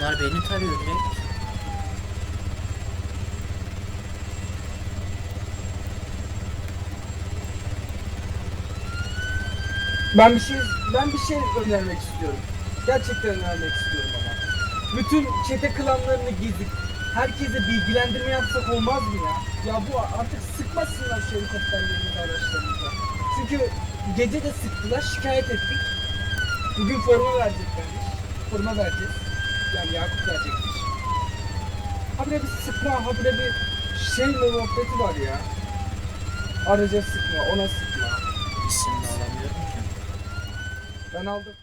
Bunlar beni tarıyor direkt. Ben bir şey ben bir şey önermek istiyorum. Gerçekten önermek istiyorum ama. Bütün çete klanlarını gezip herkese bilgilendirme yapsak olmaz mı ya? Ya bu artık sıkmasınlar şu helikopterlerimizi araçlarımıza. Çünkü gece de sıktılar şikayet ettik. Bugün forma vereceklermiş. Forma vereceğiz. Yani Yakup verecekmiş. Habire bir sıkma, habire bir şey muhabbeti var ya. Araca sıkma, ona sıkma. İsimini alamıyorum ki. Ben aldım.